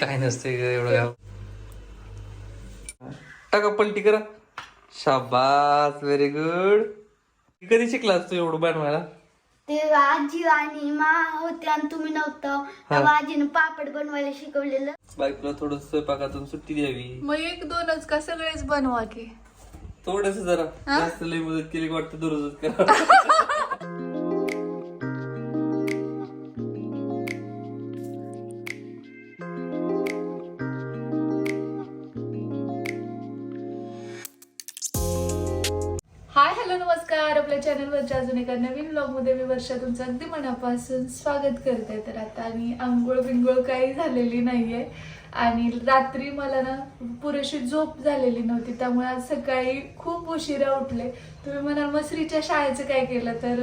काय नसते ग एवढं गाव. टाका पलटी करा. शाबास व्हेरी गुड कधी शिकलास तू एवढं बनवायला? ते आजी आणि मा होते आणि तुम्ही नव्हतं. तेव्हा आजीनं पापड बनवायला शिकवलेलं. बायकोला थोडस स्वयंपाकातून सुट्टी द्यावी. मग एक दोनच का सगळेच बनवा की? थोडस जरा. जास्त लई मदत केली की वाटतं दररोजच करा आपल्या चॅनलवरच्या अजून एका नवीन ब्लॉगमध्ये मी वर्षा तुमचं अगदी मनापासून स्वागत करते. तर आता आणि आंघोळ बिंगोळ काही झालेली नाहीये. आणि रात्री मला ना पुरेशी झोप झालेली नव्हती. त्यामुळे आज सकाळी खूप उशिरा उठले. तुम्ही म्हणाल मसरीच्या शाळेचं काय केलं? तर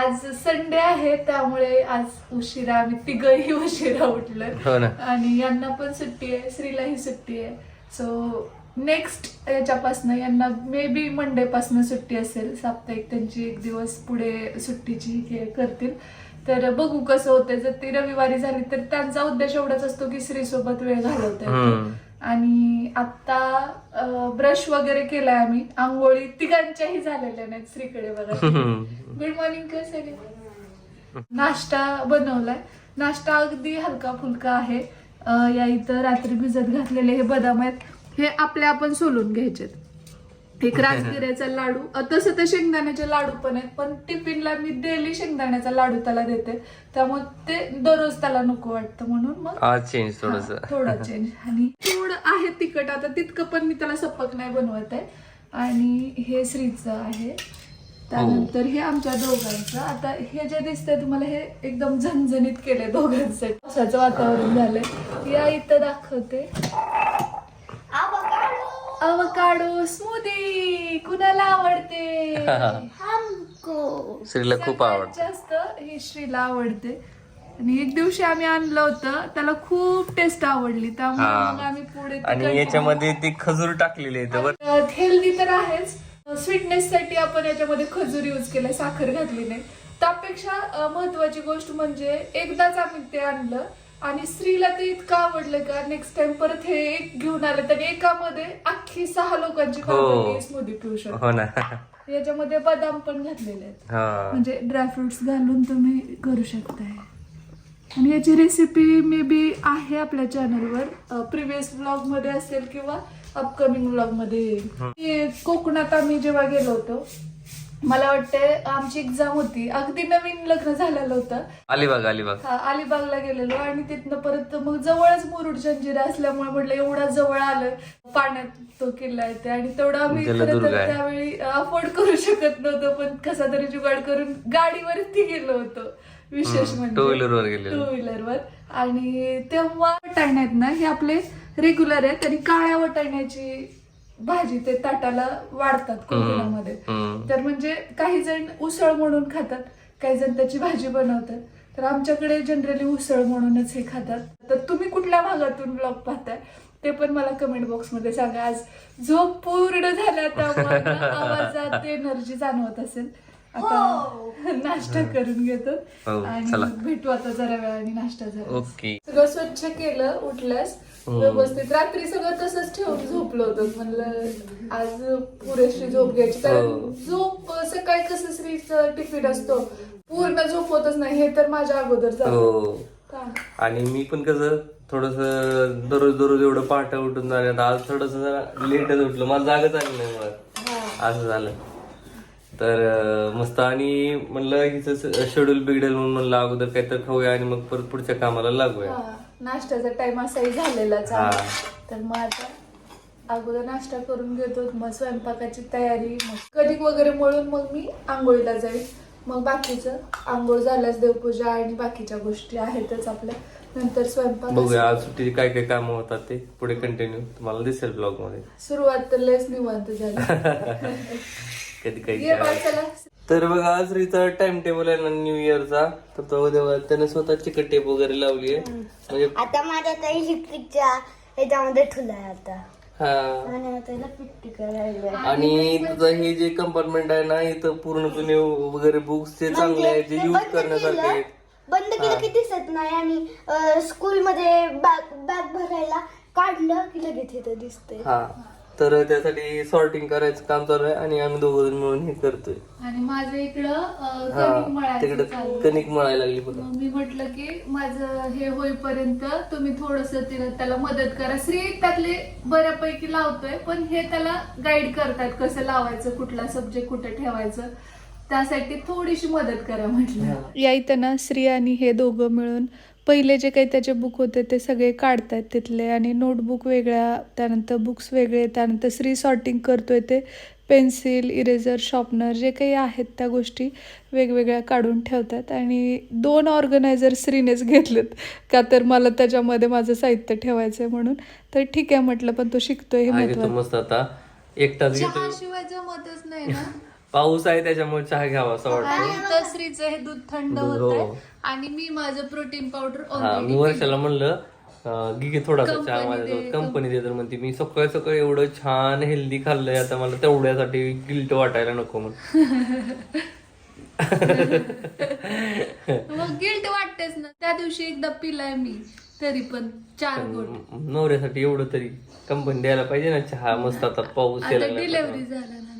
आज संडे आहे. त्यामुळे आज उशिरा आम्ही तिघही उशिरा उठलोय हो आणि यांना पण सुट्टी आहे. श्रीलाही सुट्टी आहे. सो नेक्स्ट याच्यापासनं यांना मे बी मंडे पासनं सुट्टी असेल साप्ताहिक त्यांची एक दिवस पुढे सुट्टीची हे करतील. तर बघू कसं होतंय. जर ती रविवारी झाली तर त्यांचा उद्देश एवढाच असतो की श्री सोबत वेळ घालवता. आणि आता ब्रश वगैरे केलाय आम्ही. आंघोळी तिघांच्याही झालेल्या नाहीत श्रीकडे बघा. गुड मॉर्निंग कसं नाश्ता बनवलाय. नाश्ता अगदी हलका फुलका आहे या इथं रात्री भिजत घातलेले हे बदाम आहेत. हे आपले आपण सोलून घ्यायचेत. एक राजगिऱ्याचा लाडू अं, तसं तर शेंगदाण्याचे लाडू पण आहेत पण टिफिनला मी डेली शेंगदाण्याचा लाडू त्याला देते. त्यामुळे ते दररोज त्याला नको वाटतं म्हणून मग आज चेंज थोडस. हा, थोडं चेंज आणि थोडं आहे तिखट आता तितकं पण मी त्याला सपक नाही बनवत आहे. आणि हे श्रीचं आहे. त्यानंतर हे आमच्या दोघांचं. आता हे जे दिसतंय तुम्हाला हे एकदम झणझणीत केलंय दोघांसाठी पावसाचं वातावरण झालंय. या इथं दाखवते. अवकाडो स्मूदी कुणाला आवडते? हमको. श्रीला खूप आवडतं. जास्त ही श्रीला आवडते. आणि एक दिवशी आम्ही आणलं होतं त्याला खूप टेस्ट आवडली. त्यामुळे. मग आम्ही पुढे ते आणि continue- याच्यामध्ये ती खजूर टाकलेली आहे तर अं, हेल्दी तर आहेच. स्वीटनेस साठी आपण याच्यामध्ये खजूर युज केलाय साखर घातली नाही त्यापेक्षा अं, महत्वाची गोष्ट म्हणजे एकदाच आम्ही ते आणलं. आणि स्त्रीला ते इतकं आवडलं का? नेक्स्ट टाइम परत हे एक घेऊन आलं तर एकामध्ये अख्खी सहा लोकांची हो. स्मूदी पिऊ शकतो हो ना. याच्यामध्ये बदाम पण घातलेले आहेत. हा. म्हणजे ड्रायफ्रुट्स घालून तुम्ही करू शकताय. आणि याची रेसिपी मे बी आहे आपल्या चॅनलवर प्रिव्हियस ब्लॉगमध्ये असेल किंवा अपकमिंग ब्लॉगमध्ये येईल. हे. कोकणात आम्ही जेव्हा गेलो होतो मला वाटतंय आमची एक्झाम होती. अगदी नवीन लग्न झालेलं होतं. अलिबाग अलिबाग. हा, अलिबागला गेलेलो आणि तिथनं परत मग जवळच मुरुड जंजिरा असल्यामुळे म्हटलं एवढा जवळ आलं पाण्यात तो किल्ला आहे ते आणि तेवढं आम्ही खरं जलदुर्ग तर आहे. त्यावेळी अफोर्ड करू शकत नव्हतो पण कसा तरी जुगाड करून गाडीवरती गेलो होतो. विशेष म्हणजे two wheeler वर गेलेलो. टू व्हीलरवर आणि तेव्हा वटाणे आहेत ना हे आपले रेग्युलर आहेत आणि काळ्या वटाण्याची भाजी ते ताटाला वाढतात कोकणामध्ये. तर म्हणजे काही जण उसळ म्हणून खातात काही जण त्याची भाजी बनवतात. तर आमच्याकडे जनरली उसळ म्हणूनच हे खातात. तर तुम्ही कुठल्या भागातून ब्लॉग पाहताय? ते पण मला कमेंट बॉक्समध्ये सांगा. आज झोप पूर्ण झाल्या त्यामुळे ना आवाजात एनर्जी जाणवत असेल. आता नाश्ता करून घेतो हो, आणि भेटू आता जरा वेळाने नाश्ता झाला ओके. सगळं स्वच्छ केलं उठल्यास. व्यवस्थित. रात्री सगळं तसंच ठेवून झोपलो होतो. म्हणलं आज पुरेशी झोप घ्यायची. हो. कारण झोप सकाळी कसं स्त्रीचं टिफिन असतो. पूर्ण झोप होतच नाही. हे तर माझ्या अगोदर झालं हो? आणि मी पण कसं थोडस दररोज दररोज एवढं पहाटे उठून जाण्यात आज थोडस लेटच उठलो. मला जागच आली नाही मला असं झालं. तर मस्त. आणि म्हणलं हिचं शेड्यूल बिघडेल म्हणून म्हणलं अगोदर काहीतरी खाऊया आणि मग परत पुढच्या कामाला लागूया. हा, नाश्त्याचा टाइम असाही झालेलाच आहे. तर मग आता अगोदर नाश्ता करून घेतो मग स्वयंपाकाची तयारी मग कणिक वगैरे मळून मग मी आंघोळीला जाईल. मग बाकीचं आंघोळ झाल्यास देवपूजा आणि बाकीच्या गोष्टी आहेतच आपल्या. नंतर स्वयंपाक बघूया आज सुट्टीची काय काय कामं होतात ते पुढे कंटिन्यू तुम्हाला दिसेल ब्लॉगमध्ये. सुरुवात तर लयच निवांत झाली. कधी काही तर बघा आज रीचा टाइम टेबल आहे ना न्यू इयरचा तर तो उद्या त्याने स्वतः चिकट टेप वगैरे लावली आहे. म्हणजे आता माझ्या त्या इलेक्ट्रिकच्या ह्याच्यामध्ये ठुलाय आता. हा. आणि आता याला पिट्टी करायला आणि तुझं हे जे कंपार्टमेंट आहे ना इथं पूर्ण जुने वगैरे बुक्स ते चांगले आहेत जे युज करण्यासारखे. आहेत. बंद केलं की दिसत नाही आणि स्कूल मध्ये बॅग बॅग भरायला काढलं की लगेच इथं दिसतंय. हा. तर त्यासाठी सॉर्टिंग करायचं काम चालू आहे आणि आम्ही दोघं जण मिळून हे करतोय. आणि माझं इकडं अं, हा मळायचं तिकडे चालू. आहे. कणिक मळायला लागली बघा. मग मी म्हटलं की माझं हे होईपर्यंत तुम्ही थोडस त्याला मदत करा. श्री त्यातले बऱ्यापैकी लावतोय पण हे त्याला गाईड करतात कसं लावायचं कुठला सब्जेक्ट कुठे ठेवायचं. त्यासाठी थोडीशी मदत करा म्हटलं. या इथं ना श्री आणि हे दोघं मिळून पहिले जे काही त्याचे बुक होते ते सगळे काढतायत तिथले आणि नोटबुक वेगळ्या त्यानंतर बुक्स वेगळे त्यानंतर श्री सॉर्टिंग करतोय ते पेन्सिल इरेझर शॉर्पनर जे काही आहेत त्या गोष्टी वेगवेगळ्या काढून ठेवतात. आणि दोन ऑर्गनायझर श्रीनेच घेतलेत का तर मला त्याच्यामध्ये माझं साहित्य ठेवायचं आहे म्हणून. तर ठीक आहे म्हटलं पण तो शिकतोय हे महत्वाचं. मस्त आता एकटाच घेतो चहाशिवाय जमतच नाही ना? पाऊस आहे त्याच्यामुळे चहा घ्यावा असं वाटतं. आणि तसरीचं हे दूध थंड दूध, होत हो. आणि मी माझं प्रोटीन पावडर हा मी ऑलरेडी वर्षाला म्हणलं अं, घे घे थोडासा चहा दे, कंपनी दे तर म्हणते मी. सकाळी सकाळी एवढं छान हेल्दी खाल्लंय आता मला तेवढ्यासाठी गिल्ट वाटायला नको म्हणून. मग गिल्ट वाटतेच ना. त्या दिवशी एकदा पिलाय मी तरी पण चार गोट. नवऱ्यासाठी एवढं तरी कंपनी द्यायला पाहिजे ना चहा मस्त आता पाऊस आता यायला लागला. डिलेव्हरी झाल्यानंतर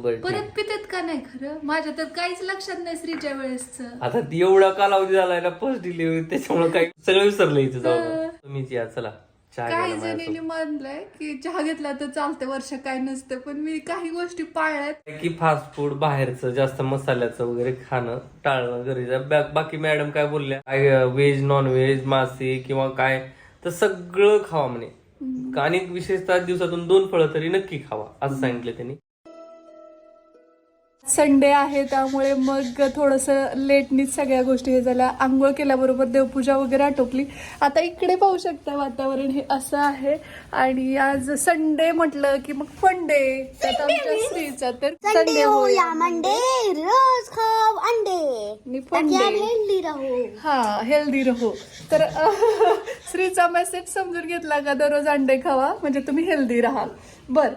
बरं ठीक. परत पितात का नाही खरं? माझ्या तर काहीच लक्षात नाही श्रीच्या वेळेस आता ती एवढा कालावधी झालाय ना फर्स्ट डिलिव्हरी त्याच्यामुळे काही सगळं विसरलं इथं जाऊन. तुम्हीच या चला. चहा काही घ्यायला जणींनी माझ्यासोबत. म्हणलंय की चहा घेतला तर चालते वर्ष काय नसतं पण मी काही गोष्टी पाळल्यात. की फास्ट फूड बाहेरचं जास्त मसाल्याचं वगैरे खाणं टाळणं गरजेचं. बा- बाकी मॅडम काय बोलल्या? काय व्हेज नॉन व्हेज मासे किंवा काय तर सगळं खावा म्हणे. आणि विशेषतः दिवसातून दोन फळं तरी नक्की खावा असं सांगितलं त्यांनी. संडे आहे त्यामुळे मग थोडंसं लेटनीच सगळ्या गोष्टी हे झाल्या. आंघोळ केल्याबरोबर देवपूजा वगैरे आटोपली. आता इकडे पाहू शकता वातावरण हे असं आहे. आणि आज संडे म्हटलं की मग फन डे त्यात आमच्या स्त्रीचा तर संडे हो होय. या मंडे रोज खाओ अंडे. आणि फंडे हेल्दी रहो. हा हेल्दी रहो. तर स्त्रीचा मेसेज समजून घेतला का दररोज अंडे खावा? म्हणजे तुम्ही हेल्दी राहाल. बर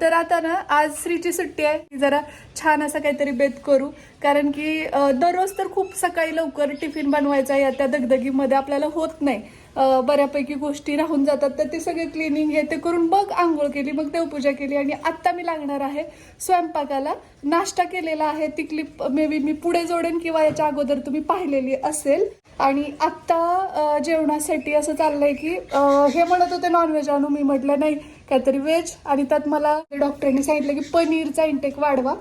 तर आता ना आज श्रीची सुट्टी आहे. जरा छान असं काहीतरी बेत करू. कारण की दररोज तर खूप सकाळी लवकर टिफिन बनवायचा या त्या दगदगीमध्ये आपल्याला होत नाही. बऱ्यापैकी गोष्टी राहून जातात. तर ते सगळे क्लिनिंग हे ते करून मग आंघोळ केली मग देवपूजा केली. आणि आत्ता मी लागणार आहे स्वयंपाकाला. नाश्ता केलेला आहे. ती क्लिप मे बी मी पुढे जोडेन किंवा याच्या अगोदर तुम्ही पाहिलेली असेल. आणि आत्ता जेवणासाठी असं चाललंय की हे म्हणत होते नॉनव्हेज आणू. मी म्हटलं नाही काहीतरी व्हेज आणि त्यात मला डॉक्टरांनी सांगितलं की पनीरचा इंटेक वाढवा.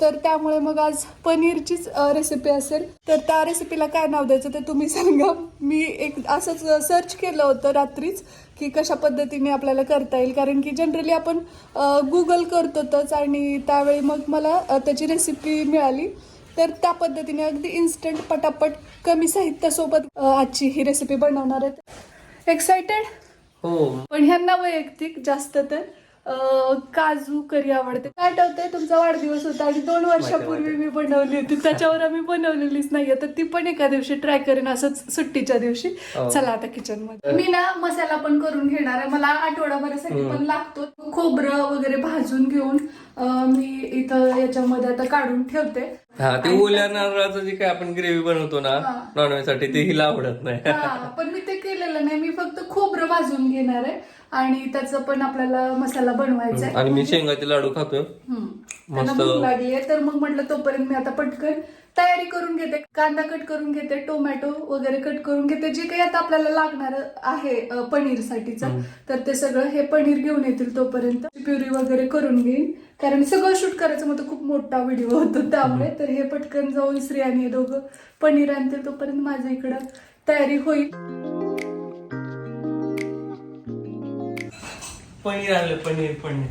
तर त्यामुळे मग आज पनीरचीच रेसिपी असेल. तर त्या रेसिपीला काय नाव द्यायचं ते तुम्ही सांगा. मी एक असंच सर्च केलं होतं रात्रीच की कशा पद्धतीने आपल्याला करता येईल. कारण की जनरली आपण गुगल करतोच आणि त्यावेळी मग मला त्याची रेसिपी मिळाली. तर त्या पद्धतीने अगदी इन्स्टंट पटापट कमी साहित्यासोबत अ, आजची ही रेसिपी बनवणार आहेत. एक्साइटेड हो. पण ह्यांना वैयक्तिक जास्त तर काजू करी आवडते. काय आठवतंय? तुमचा वाढदिवस होता आणि दोन वर्षापूर्वी मी बनवली होती. त्याच्यावर आम्ही बनवलेलीच नाहीये. तर ती पण एका दिवशी ट्राय करेन असंच सुट्टीच्या दिवशी. हो. चला आता किचनमध्ये मी ना मसाला पण करून घेणार आहे. मला आठवडाभरासाठी पण लागतो. खोबरं वगैरे भाजून घेऊन मी इथं याच्यामध्ये आता काढून ठेवते. हा ते ओल्या नारळाचं जे काय आपण ग्रेव्ही बनवतो ना. नॉनव्हेजसाठी ते हिला आवडत नाही. हा, पण मी ते केलेलं नाही. मी फक्त खोबरं भाजून घेणार आहे. आणि त्याचं पण आपल्याला मसाला बनवायचा आहे. आणि मी शेंगाचे लाडू खातोय. त्यांना. भूक लागली आहे. तर मग म्हटलं तोपर्यंत मी आता पटकन तयारी करून घेते. कांदा कट करून घेते टोमॅटो वगैरे कट करून घेते. जे काही आता आपल्याला लागणार आहे पनीरसाठीचं तर ते सगळं हे पनीर घेऊन येतील तोपर्यंत. प्युरी वगैरे करून घेईन. कारण सगळं शूट करायचं मग खूप मोठा व्हिडिओ होतो त्यामुळे. तर हे पटकन जाऊन श्री आणि दोघं पनीर आणतील तोपर्यंत माझं इकडं तयारी होईल. पनीर आणलं पनीर पनीर.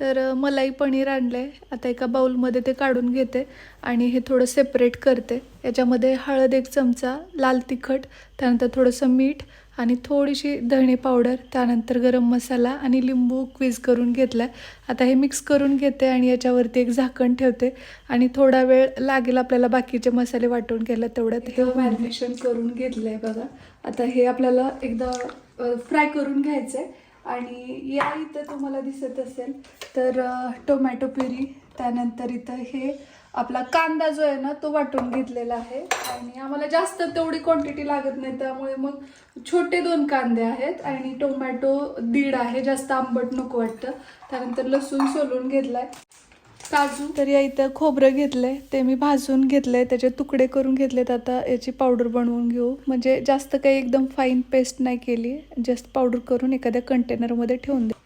तर मलाई पनीर आणलं आहे आता एका बाउलमध्ये ते काढून घेते आणि हे थोडं सेपरेट करते. याच्यामध्ये हळद एक चमचा लाल तिखट त्यानंतर थोडंसं मीठ आणि थोडीशी धणे पावडर त्यानंतर गरम मसाला आणि लिंबू क्वीज करून घेतला आहे आता हे मिक्स करून घेते आणि याच्यावरती एक झाकण ठेवते आणि थोडा वेळ लागेल आपल्याला बाकीचे मसाले वाटून घ्यायला तेवढ्यात हे मॅरिनेशन करून घेतलं आहे बघा. आता हे आपल्याला एकदा फ्राय करून घ्यायचं आहे आणि या इथं तुम्हाला दिसत असेल तर टोमॅटो प्युरी त्यानंतर इथं हे आपला कांदा जो आहे ना तो वाटून घेतलेला आहे. आणि आम्हाला जास्त तेवढी क्वांटिटी लागत नाही त्यामुळे मग छोटे दोन कांदे आहेत आणि टोमॅटो दीड आहे जास्त आंबट नको वाटतं. त्यानंतर लसूण सोलून घेतला आहे काजू. तर या इथं खोबरं घेतलंय ते मी भाजून घेतलंय त्याचे तुकडे करून घेतलेत आता याची पावडर बनवून घेऊ. म्हणजे जास्त काही एकदम फाईन पेस्ट नाही केली जस्ट पावडर करून एखाद्या कंटेनरमध्ये ठेवून दे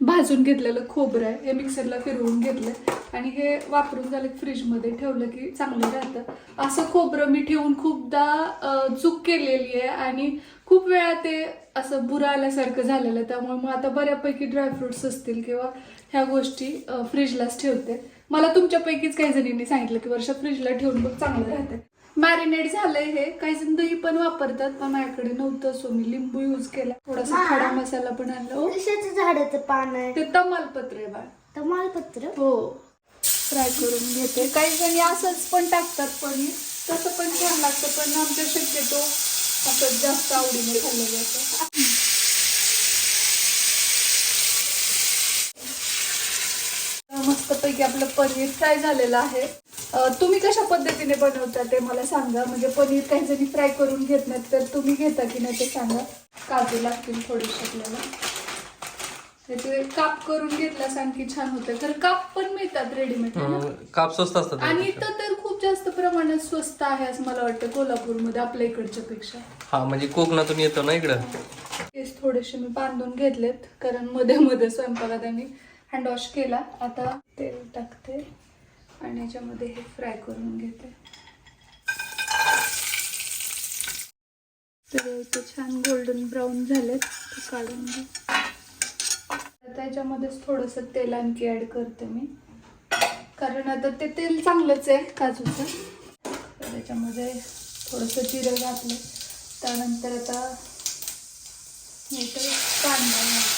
भाजून घेतलेलं खोबरं आहे हे मिक्सरला फिरवून घेतलं आणि हे वापरून झालं फ्रीजमध्ये ठेवलं की चांगलं राहतं. असं खोबरं मी ठेवून खूपदा चूक केलेली आहे आणि खूप वेळा ते असं बुरा आल्यासारखं झालेलं आहे. त्यामुळे मग आता बऱ्यापैकी ड्रायफ्रुट्स असतील किंवा ह्या गोष्टी फ्रीजलाच ठेवते. मला तुमच्यापैकीच काही जणींनी सांगितलं की वर्ष फ्रीजला ठेवून बघ चांगलं राहते मॅरिनेट झालंय हे. काही जण दही पण वापरतात पण माझ्याकडे नव्हतं सो मी लिंबू यूज केला. थोडासा. खडा मसाला पण आणला हो. झाडाचं पान आहे? ते तमालपत्र आहे बाळ. तमालपत्र? हो. फ्राय करून घेते. काही जणी असंच पण टाकतात पनीर तसं पण छान लागतं पण आमच्या शक्यतो असं जास्त आवडीने खाल्लं जातं मस्तपैकी आपलं पनीर फ्राय झालेलं आहे. तुम्ही कशा पद्धतीने बनवता ते मला सांगा. म्हणजे पनीर काही जणी फ्राय करून घेत नाहीत तर तुम्ही घेता की नाही ते सांगा. काजू लागतील थोडेसे आपल्याला. त्याचे काप करून घेतल्यास आणखी छान होतं. तर काप पण मिळतात रेडीमेड काप स्वस्त असतात आणि. इथं तर खूप जास्त प्रमाणात स्वस्त आहे असं मला वाटतं कोल्हापूरमध्ये आपल्या इकडच्या पेक्षा. हा म्हणजे कोकणातून येतो ना इकडं. केस थोडेसे मी बांधून घेतलेत कारण मध्ये मध्ये स्वयंपाकात हँड हँडवॉश केला. आता तेल टाकते आणि याच्यामध्ये हे फ्राय करून घेते. तर इथे छान गोल्डन ब्राऊन झालेत. ते काढून घे. आता याच्यामध्येच थोडंसं तेल आणखी ऍड करते मी. कारण आता ते तेल चांगलंच आहे काजूचं. तर त्याच्यामध्ये थोडंसं जिरं घातलं. त्यानंतर आता इथे कांदा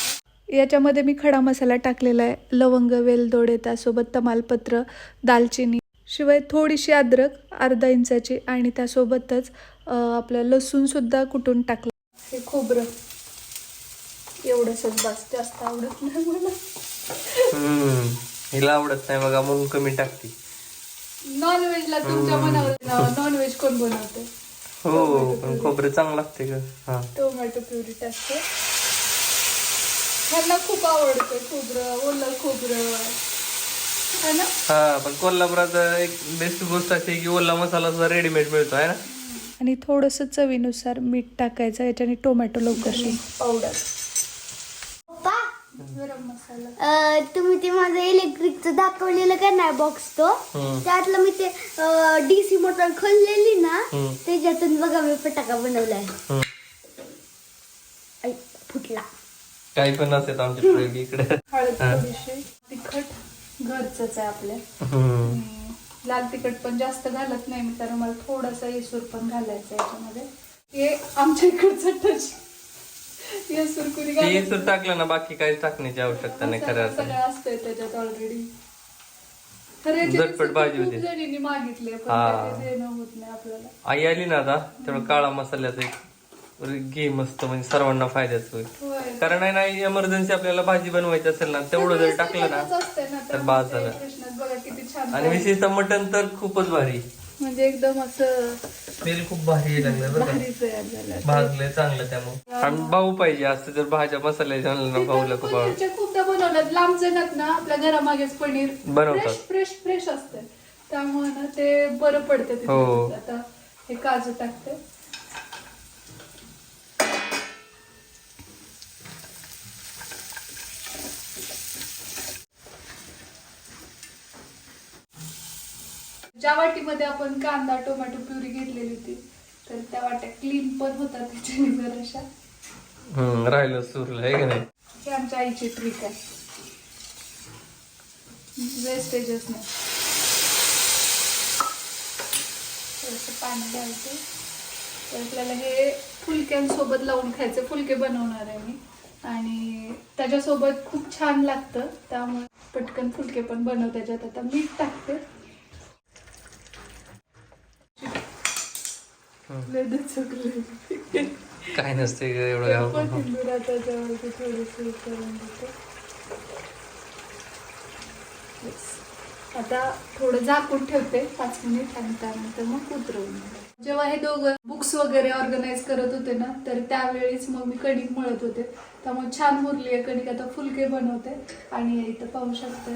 याच्यामध्ये मी खडा मसाला टाकलेला आहे लवंग वेलदोडे त्यासोबत तमालपत्र दालचिनी शिवाय थोडीशी अद्रक अर्धा इंचाची आणि त्यासोबतच आपलं लसूण सुद्धा कुटून टाकलं. हे खोबरं. एवढंसच बस जास्त आवडत नाही मला. हिला आवडत नाही बघा म्हणून कमी टाकते. नॉनव्हेजला तुमच्या मनावर नॉनव्हेज कोण बनवते हो पण खोबरे चांगलं लागते का टोमॅटो प्युरी टाकते. ह्यांना खूप आवडतं खोबरं ओलं खोबरं. है ना? हा पण कोल्हापुरात एक बेस्ट गोष्ट अशी आहे की ओला मसाला सुद्धा रेडीमेड मिळतो आहे ना? आणि थोडंसं चवीनुसार मीठ टाकायचं याच्याने टोमॅटो लवकर पावडर पप्पा गरम मसाला. अं, तुम्ही ते माझं इलेक्ट्रिकचं दाखवलेलं का नाही बॉक्स तो. त्यातलं मी ते डीसी मोटर खोललेली ना. त्याच्यातून बघा मी फटाका बनवलाय. हम्म. ऐ, फुटला. काही पण नसते आमच्या प्रयोग इकडे. हळद थोडीशी तिखट घरचंच आहे आपल्या लाल तिखट पण जास्त घालत नाही मी कारण मला थोडासा येसूर पण घालायचा याच्यामध्ये. हे आमच्या इकडचं टच येसूर कुणी एकतर टाकलं ना बाकी काही टाकण्याची आवश्यकता नाही खरं सगळं असतंय त्याच्यात ऑलरेडी झटपट भाजी होते. मागितले आई आली ना आता तेवढं काळा मसाल्याचं एक घे मस्त म्हणजे सर्वांना फायद्याचं होईल होय. कारण आहे ना इमर्जन्सी आपल्याला भाजी बनवायची असेल ना तेवढं जर टाकलं ना तर बाद झालं. प्रश्नात बघा किती छान आणि विशेषतः मटन तर खूपच भारी म्हणजे एकदम असं तेल खूप भारी लागलं बरं झालं भाजलंय चांगलं त्यामुळे आणि भाऊ पाहिजे असतं जर भाज्या मसाल्याच्या आणलं ना भाऊला खूप पनीरच्या खूपदा बनवल्यात लांब जणात ना आपल्या घरामागेच पनीर बनवतात. फ्रेश फ्रेश असते त्यामुळे ना ते बरं पडतं. हो. आता हे काजू टाकते ज्या वाटीमध्ये आपण कांदा टोमॅटो प्युरी घेतलेली होती तर त्या वाट्या क्लीन पण होतात त्याच्याने जराशा. हम्म राहिलं सुरलं आहे का नाही? ही आमच्या आईची ट्रिक आहे. वेस्टेजच नाही. थोडंसं पाणी घालते. तर आपल्याला हे फुलक्यांसोबत लावून खायचे फुलके बनवणार आहे मी. आणि त्याच्यासोबत खूप छान लागतं त्यामुळे पटकन फुलके पण बनव त्याच्यात. आता मीठ टाकते लय चुकलं. काय नसते एवढं गाव. आता थोडं झाकून ठेवते पाच मिनिट आणि त्यानंतर मग उतरवून. जेव्हा हे दोघं बुक्स वगैरे ऑर्गनाईज करत होते ना तर त्यावेळीच मग मी कणिक मळत होते. त्यामुळे छान मुरली आहे कणिक आता फुलके बनवते आणि इथं पाहू शकते.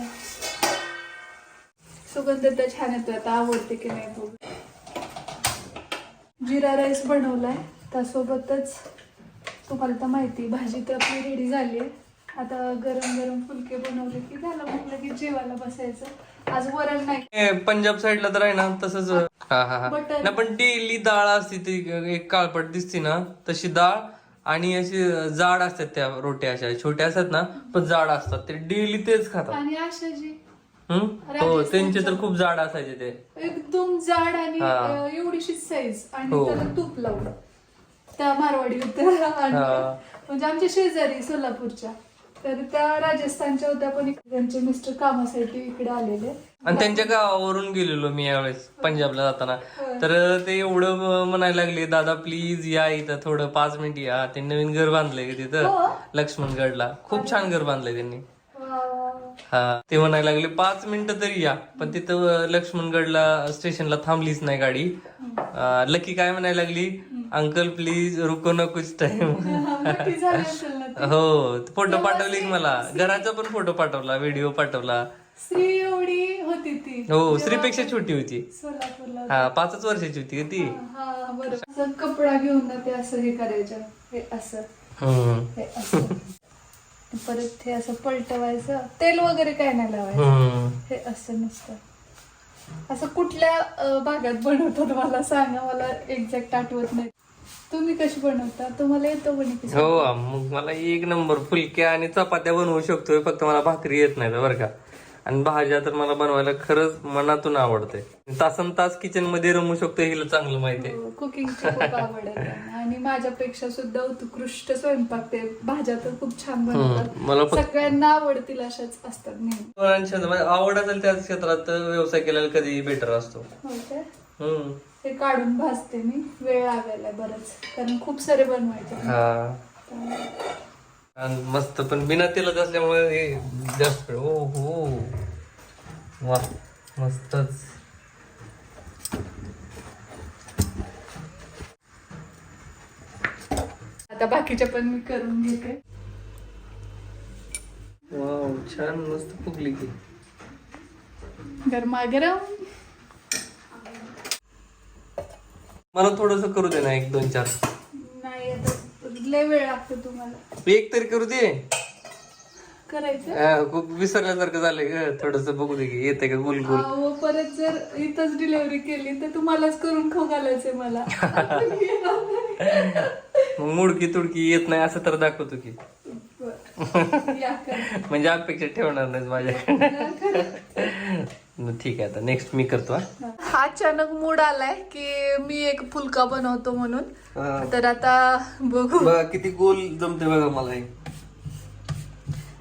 सुगंध तर छान येतो आता आवडते की नाही बघू. जिरा राईस बनवलाय. त्यासोबतच तुम्हाला तर माहिती भाजी तर आपली रेडी झाली आहे. आता गरम गरम फुलके बनवले की झालं म्हटलं की जेवायला बसायचं. आज वरण नाही. पंजाब साईडला तर आहे ना तसंच. हा हा हा. पण डेली डाळ असते ती एक काळपट दिसते ना तशी डाळ आणि अशी जाड असतात त्या रोट्या अशा छोट्या असतात ना पण जाड असतात. ते डेली तेच खातात. आणि आशा जी हम्म? हो त्यांचे तर खूप जाड असायचे ते एकदम जाड आणि हा. अं, एवढीशी साईज आणि हो. त्याला तूप लावून त्या मारवाडी होत्या आणि हा. म्हणजे आमच्या शेजारी सोलापूरच्या तर त्या राजस्थानच्या होत्या पण इकडे त्यांचे मिस्टर कामासाठी इकडे आलेले आणि त्यांच्या गावावरून गेलेलो मी यावेळेस पंजाबला जाताना तर ते एवढं म्हणायला लागले दादा प्लीज या इथं थोडं पाच मिनिट या ते नवीन घर बांधलंय हो. तिथं लक्ष्मणगडला खूप छान घर बांधलंय त्यांनी. हा. ते म्हणायला लागले पाच मिनिटं तरी या. पण तिथं लक्ष्मणगडला स्टेशनला थांबलीच नाही गाडी. अं, लकी काय म्हणायला लागली? अंकल प्लीज रुको ना कुछ टाइम मोठी झाली असेल ना ती. हो फोटो पाठवले की मला. घराचा पण फोटो पाठवला व्हिडिओ पाठवला. स्त्री एवढी होती ती. हो स्त्रीपेक्षा छोटी होती. सोलापूरला हा पाचच वर्षाची होती का ती? हा बरोबर. असं कपडा घेऊन ना ते असं हे करायचं हे असं. हम्म. हे असं. परत हे असं पलटवायचं. तेल वगैरे काय नाही लावायचं. हे असं नसतं. असं कुठल्या भागात बनवतात मला सांगा मला एक्झॅक्ट आठवत नाही. तुम्ही कशी बनवता? तुम्हाला येतो हो मग मला एक नंबर फुलक्या आणि चपात्या बनवू शकतोय फक्त मला भाकरी येत नाही बरं का. आणि भाज्या तर मला बनवायला खरंच मनातून आवडते. तासन तास किचनमध्ये रमू शकतो हिला चांगलं माहितीये कुकिंगची खूप आवड आहे त्यांना. आणि माझ्यापेक्षा सुद्धा उत्कृष्ट स्वयंपाक ते भाज्या तर खूप छान बनवतात. मला फक्त सगळ्यांना आवडतील अशाच असतात नेहमी. म्हणजे आवड असेल त्या क्षेत्रात तर व्यवसाय केलेला कधी बेटर असतो. हो हम्म. ते काढून भाजते मी. वेळ लागायला बरंच कारण खूप सारे बनवायचे. हा. मस्त. पण बिना तेलात असल्यामुळे हे जास्त हो हो. वा मस्तच. आता बाकीच्या पण मी करून घेते. वाव छान मस्त फुगली की. गरमागरम मला थोडस करू दे ना एक दोन चार. लय वेळ लागतो तुम्हाला. एक तरी करू दे. करायचं? हा, खूप विसरल्यासारखं झालंय ग. थोडस बघू दे की येते का गोल गोल. अहो, परत जर इथंच डिलिव्हरी केली तर तुम्हालाच करून खाऊ घालायचंय मला. मग मुडकी तुडकी येत नाही असं तर दाखवतो की. बरं. या करा. म्हणजे अपेक्षा ठेवणार नाही माझ्याकडे. ठीक आहे आता नेक्स्ट मी करतो हा. अचानक मूड आलाय की मी एक फुलका बनवतो म्हणून. तर आता बघू. बघा किती गोल जमते बघा मला हे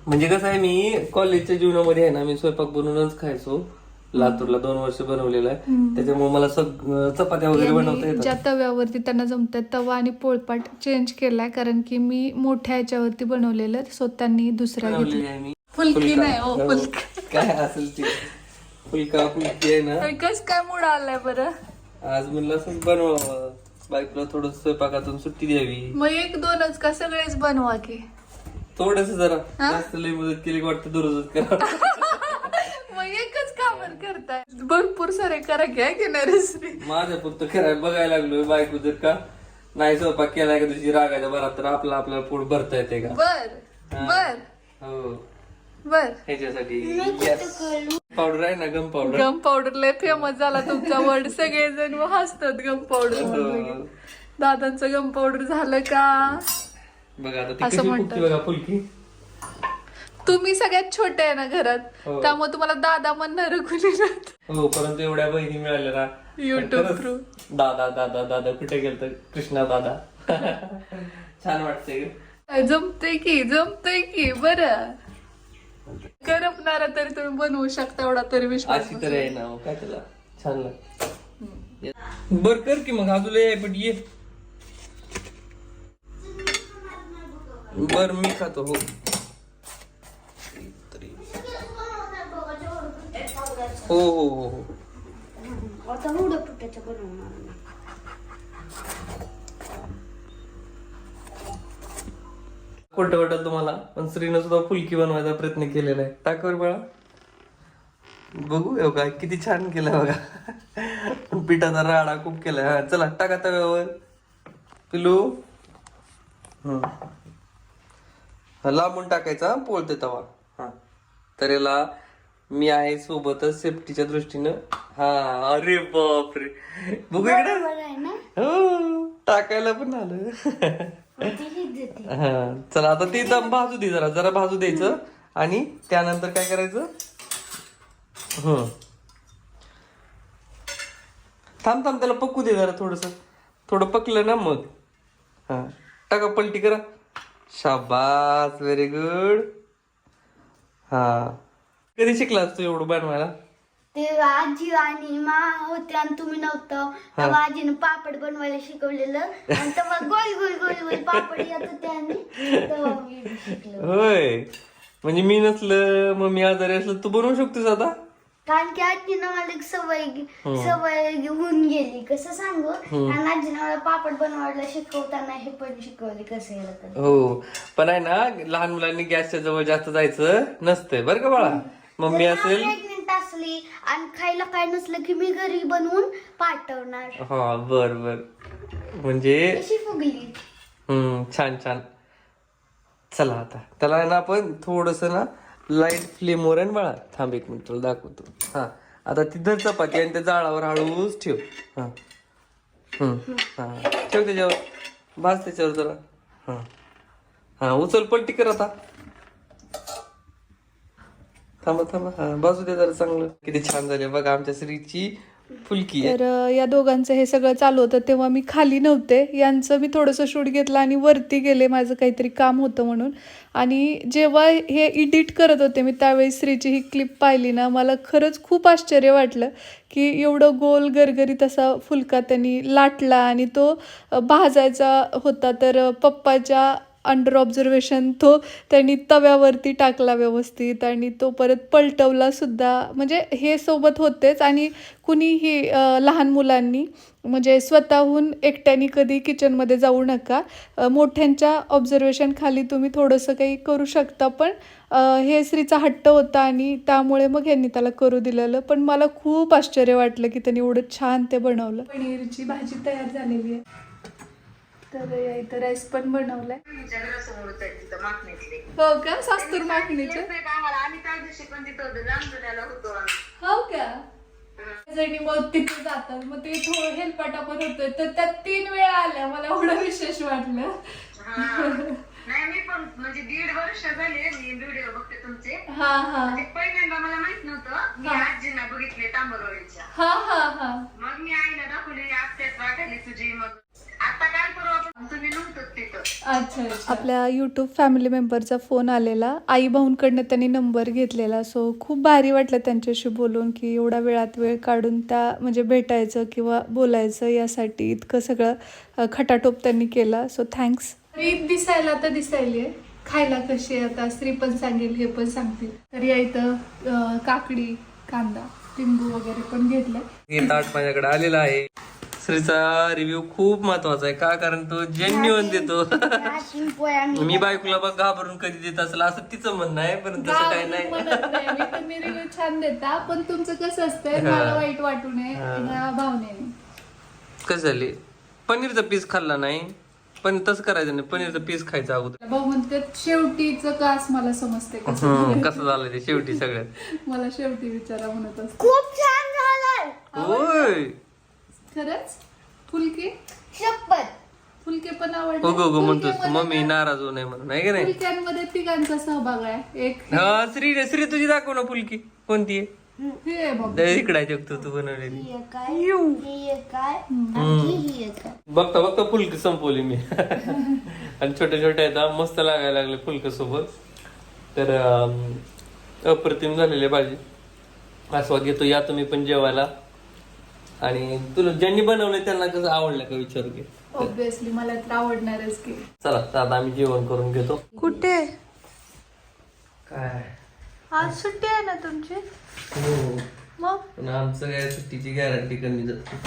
म्हणजे कसं आहे मी कॉलेजच्या जीवनामध्ये आहे ना मी स्वयंपाक बनवूनच खायचो. लातूरला दोन वर्ष बनवलेला आहे. त्याच्यामुळे मला चपात्या वगैरे बनवता यांनी ज्या तव्यावरती त्यांना जमतात तवा आणि पोळपाट चेंज केलाय कारण की मी मोठ्या ह्याच्यावरती बनवलेलं सो त्यांनी दुसऱ्या घेतलं. फुलकी. नाही हो हो. फुलका. काय असेल ते. फुलका फुलकी आहे ना? कस काय मूड आलाय बरं? आज म्हणलं असंच बनवावं. बायकोला थोडं स्वयंपाकातून सुट्टी द्यावी. मग एक दोनच का सगळेच बनवा की? थोडस जरा. जास्त लई मदत केली की वाटतं दररोजच करा. मग एकच कामं करताय. भरपूर सारे करा घ्या की नाही रेसिपी? माझ्या पुरतं करायला बघायला लागलोय. बायको जर का नाही स्वयंपाक केला का तुझी रागाच्या बरात तर आपला आपल्याला पोट भरता येते का? बर बर. हो. बर. ह्याच्यासाठी. पावडर आहे ना गम पावडर गम पावडर लय फेमस झाला तुमचा वर्ड सगळेजण हसतात गम पावडर म्हणलं की. दादांचं गम पावडर झालं का? बघा आता असं म्हणतात. फुलकी. तुम्ही सगळ्यात छोटे आहे ना घरात. हो. त्यामुळे तुम्हाला दादा म्हणणार हो परंतु एवढ्या बहिणी मिळाल्या ना. युट्यूब थ्रू दादा दादा दादा कुठे गेलत? कृष्णा दादा. छान वाटतंय ग. जमतय की जमतय की. बर. करपणारा तरी तुम्ही बनवू शकता एवढा तरी विश्वास अशी तर आहे ना हो, काय त्याला? छान लाग बर कर की मग अजून आहे पण ये. बर मी खातो हो. हो हो हो हो. आता एवढं फुटाचं बनवणार. खोटं वाटत तुम्हाला. पण श्रीनं सुद्धा फुलकी बनवायचा प्रयत्न केलेला आहे. टाकावर बाळा. बघू येऊ का किती छान केलं बघा. पिठाचा राडा खूप केलाय. हा चला टाका तव्यावर. पिलू. हा, लांबून टाकायचा पोळते तवा. हा. तर याला मी आहे सोबतच सेफ्टीच्या दृष्टीनं. हा अरे बापरे. बघू इकडे. हो टाकायला पण आलं. हा चला आता ते दम भाजू दे जरा जरा भाजू द्यायचं. आणि त्यानंतर काय करायचं? हं. थांब थांब त्याला पकू दे जरा थोडस. थोडं पकलं ना मग. हा. टाका पलटी करा. शाबास व्हेरी गुड हा. कधी शिकलास तू एवढं बनवायला? ते आजी आणि मा होते आणि तुम्ही नव्हतं. तेव्हा आजीनं पापड बनवायला शिकवलेलं. आणि तेव्हा गोल गोल गोल गोल पापड येत होते आणि तेव्हा मी शिकलो. होय. म्हणजे मी नसलं मग मी आजारी असलं तू बनवू शकतोस आता? कारण की आजीनं मला एक सवय सवय होऊन गेली. कसं सांगू? आणि आजीनं मला पापड बनवायला शिकवताना हे पण शिकवले कसं याला तर. हो. पण आहे ना लहान मुलांनी गॅसच्या जवळ जास्त जायचं नसतंय. बरं का बाळा? मम्मी असेल असली आणि खायला काय नसलं की मी घरी बनवून पाठवणार. हा बर बर. म्हणजे फुगली? हम्म छान छान. चला आता. त्याला आहे ना आपण थोडस ना लाइट फ्लेमवर आहे ना बाळा. थांब एक मिनिट तुला दाखवतो. हा आता ती धर चपाती आणि त्या जाळावर हळूच ठेव. हा. हम्म हा. ठेव त्याच्यावर. भाज त्याच्यावर जरा. हा. हा उचल पलटी कर आता. थांबा थांबा. हा बाजू दे जरा चांगलं. किती छान झाले. बघा आमच्या श्रीची फुलकी आहे. तर या दोघांचं हे सगळं चालू होतं तेव्हा मी खाली नव्हते. यांचं मी थोडंसं शूट घेतलं आणि वरती गेले. माझं काहीतरी काम होतं म्हणून. आणि जेव्हा हे एडिट करत होते मी त्यावेळी श्रीची ही क्लिप पाहिली ना मला खरंच खूप आश्चर्य वाटलं की एवढं गोल गरगरीत असा फुलका त्यांनी लाटला आणि तो भाजायचा होता. तर पप्पाच्या अंडर ऑब्झर्वेशन तो त्यांनी तव्यावरती टाकला व्यवस्थित आणि तो परत पलटवला सुद्धा. म्हणजे हे सोबत होतेच आणि कुणीही लहान मुलांनी म्हणजे स्वतःहून एकट्याने कधी किचनमध्ये जाऊ नका. मोठ्यांच्या ऑब्झर्वेशन खाली तुम्ही थोडंसं काही करू शकता पण हे स्त्रीचा हट्ट होता आणि त्यामुळे मग यांनी त्याला करू दिलेलं. पण मला खूप आश्चर्य वाटलं की त्यांनी एवढं छान ते बनवलं. पनीरची भाजी तयार झालेली आहे. तर या इथं राईस पण बनवलाय. हो का? सास्तूर मागणीचे हो का? जणी मग तिथे जातात. मग ते थोडं हेलपाटा पण होतोय. तर त्या तीन वेळा आल्या. मला एवढं विशेष वाटलं. नाही मी पण म्हणजे दीड वर्ष झाले मी व्हिडिओ बघते तुमचे. हा हा. ते पहिल्यांदा मला माहीत नव्हतं मी आजींना बघितले तांबरवाडीच्या हा हा हा. मग मी आईला दाखवली आपल्यात वाटायली तुझी मग आपल्या यूट्यूब फॅमिली मेंबरचा फोन आलेला. आई भाऊंकडनं त्यांनी नंबर घेतलेला. सो खूप भारी वाटलं त्यांच्याशी बोलून की एवढा वेळात वेळ काढून त्या म्हणजे भेटायचं किंवा बोलायचं यासाठी इतकं सगळं खटाटोप त्यांनी केला. सो थँक्स दिसायला तर दिसायली खायला कशी आहे आता? स्त्री पण सांगेल हे पण सांगतील. तर या इथं काकडी कांदा लिंबू वगैरे पण घेतलंय. ताट माझ्याकडे आलेला आहे. श्रीचा रिव्ह्यू खूप महत्त्वाचा आहे. का? कारण तो जेन्युअन देतो. मी बायकोला बघ घाबरून कधी देत असेल असं तिचं म्हणणं आहे पण तसं काही नाही. रिव्ह्यू छान देता पण तुमचं कसं असतंय? मला वाईट वाटू नये या भावनेने कसं झाले? पनीरचा पीस खाल्ला नाही. पण तसं करायचं नाही. पनीरचा पीस खायचा अगोदर. भाऊ म्हणतात शेवटीच कास मला समजते कसं झालं ते शेवटी सगळ्यात. मला शेवटी विचारा म्हणत असते. खूप छान झालाय. होय. खरंच? फुलके? शपथ. फुलके पण आवडले. हो गो म्हणतोस तू, मम्मी नाराज होऊ नये म्हणून आहे की नाही? फुलक्यांमध्ये तिघांचा सहभाग आहे. एक हा श्री श्री तुझी दाखव ना फुलकी. कोणती आहे? हे आहे बघ. दे इकडे आहे बघतो तू बनवलेली. ही एक आहे. ही एक आहे. आणि ही एक आहे. बघता बघता फुलकी संपवली मी. आणि छोटे छोटे आहेत हा, मस्त लागायला लागले फुलक सोबत. तर अप्रतिम झालेली आहे भाजी. आस्वाद घेतो या तुम्ही पण जेवायला. आणि तुला ज्यांनी बनवलंय त्यांना कसं आवडलं का विचार घे? ऑब्विसली मला तर आवडणारच की. चला तर आता आम्ही जेवण करून घेतो. कुठे? काय? आज सुट्टी आहे ना तुमची? हो. मग? पण आमचं काय सुट्टीची गॅरंटी कमी जाते.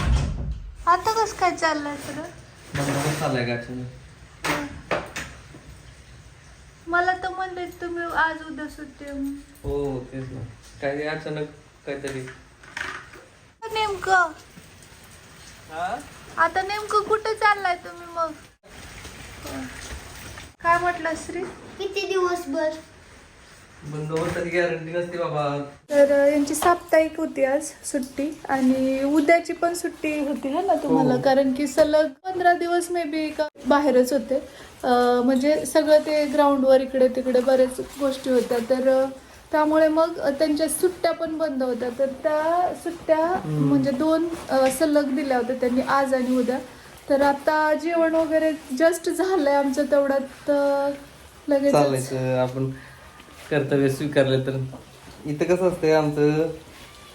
आता कस काय चाललंय सगळं आलाय का अचानक? मला तर म्हणले तुम्ही आज उद्या सुट्टी आहे म्हणून. हो तेच ना. काही अचानक काहीतरी नेमकं? आता नेमकं कुठे चाललाय तुम्ही मग? काय म्हटलं श्री? किती दिवसभर? बंदोबस्ताची गॅरंटी नसते बाबा. तर यांची साप्ताहिक होती आज सुट्टी. आणि उद्याची पण सुट्टी होती है ना तुम्हाला? हो. कारण की सलग पंधरा दिवस मे बी बाहेरच होते. म्हणजे सगळं ते ग्राउंडवर इकडे तिकडे बरेच गोष्टी होत्या. तर त्यामुळे मग त्यांच्या सुट्ट्या पण बंद होत्या. तर त्या सुट्ट्या म्हणजे दोन सलग दिल्या होत्या त्यांनी आज आणि उद्या. तर आता जेवण वगैरे जस्ट झालंय आमचं तेवढ्यात लगेच आपण कर्तव्य स्वीकारले तर. इथं कसं असतंय आमचं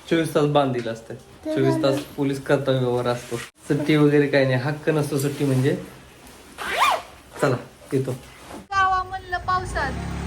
चोवीस तास बांधील असतं चोवीस तास पोलीस कर्तव्यावर असतो. सुट्टी वगैरे काही नाही हक्क नसतो सुट्टी म्हणजे. चला येतो. गावा म्हणलं पावसात.